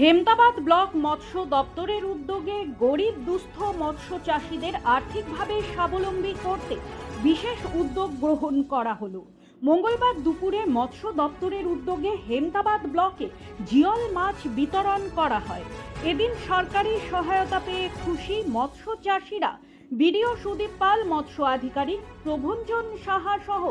Hemtabad block মৎস্য দপ্তরের উদ্যোগে গরিব, দুস্থ মৎস্য চাষিদের আর্থিকভাবে স্বাবলম্বী করতে বিশেষ উদ্যোগ গ্রহণ করা হলো। মঙ্গলবার দুপুরে মৎস্য দপ্তরের উদ্যোগে হেমতাবাদ ব্লকে জিয়ল মাছ বিতরণ করা হয়। এদিন সরকারি সহায়তা পেয়ে খুশি মৎস্য চাষিরা। বিডিও সুদীপ পাল, মৎস্য আধিকারিক প্রভঞ্জন সাহা সহ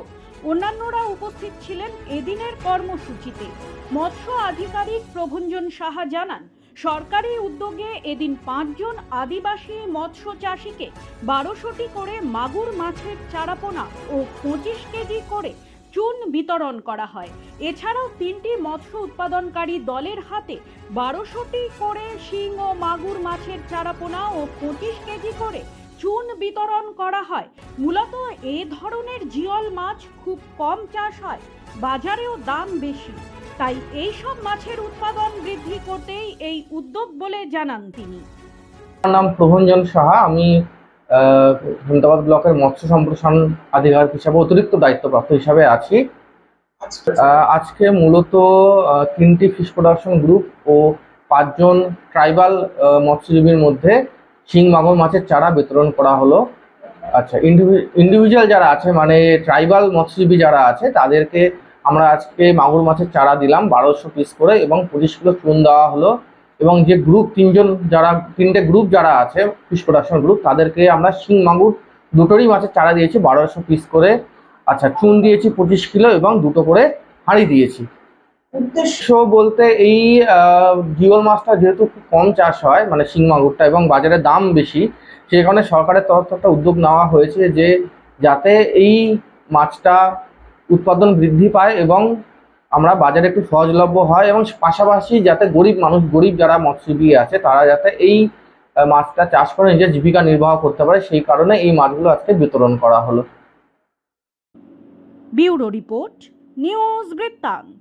অন্যান্যরা উপস্থিত ছিলেন এদিনের কর্মসূচিতে। মৎস্য আধিকারিক প্রভঞ্জন সাহা জানান, সরকারি উদ্যোগে এদিন পাঁচজন আদিবাসী মৎস্য চাষিকে বারোশোটি করে মাগুর মাছের চারাপোনা ও পঁচিশ কেজি করে চুন বিতরণ করা হয়। এছাড়াও তিনটি মৎস্য উৎপাদনকারী দলের হাতে বারোশোটি করে শিং ও মাগুর মাছের চারাপোনা ও পঁচিশ কেজি করে চুন বিতরণ করা হয়। মূলত এ ধরনের জিয়ল মাছ খুব কম চাষ হয়, বাজারেও দাম বেশি। তাই এই সব মাছের উৎপাদন বৃদ্ধি করতেই এই উদ্যোগ বলে জানান তিনি। আমার নাম প্রভঞ্জন সাহা। আমি হেমদাবাদ ব্লকের মৎস্য সম্প্রসারণ আধিকারিক হিসাবে অতিরিক্ত দায়িত্বপ্রাপ্ত হিসাবে আছি। আজকে মূলত তিনটি ফিশ প্রোডাকশন গ্রুপ ও পাঁচজন ট্রাইবাল মৎস্যজীবীর মধ্যে শিং মাগুর মাছের চারা বিতরণ করা হলো। আচ্ছা ইন্ডিভিজুয়াল যারা আছে মানে ট্রাইবাল মৎস্যজীবী যারা আছে, তাদেরকে আমরা আজকে মাগুর মাছের চারা দিলাম, বারোশো পিস করে এবং পঁচিশ কিলো চুন দেওয়া হলো। এবং যে গ্রুপ তিনজন যারা, তিনটে গ্রুপ যারা আছে ফিশ প্রোডাকশন গ্রুপ তাদেরকে আমরা শিং মাগুর দুটোরই মাছের চারা দিয়েছি, বারোশো পিস করে। আচ্ছা চুন দিয়েছি পঁচিশ কিলো এবং দুটো করে হাঁড়ি দিয়েছি। উদ্দেশ্য বলতে এই জিওল মাছটা যেহেতু খুব কম চাষ হয় মানে শিং, মাগুরটা এবং বাজারে দাম বেশি সেই কারণে সরকারের তরফ থেকে উদ্যোগ নেওয়া হয়েছে যে যাতে এই মাছটা উৎপাদন বৃদ্ধি পায় এবং আমরা বাজারে একটু সহজলভ্য হয় এবং পাশাপাশি যাতে গরিব মানুষ, গরিব যারা মৎস্যজীবী আছে, তারা যাতে এই মাছটা চাষ করে নিজের জীবিকা নির্বাহ করতে পারে, সেই কারণে এই মাছগুলো আজকে বিতরণ করা হলো। ব্যুরো রিপোর্ট, নিউজ বৃত্তান্ত।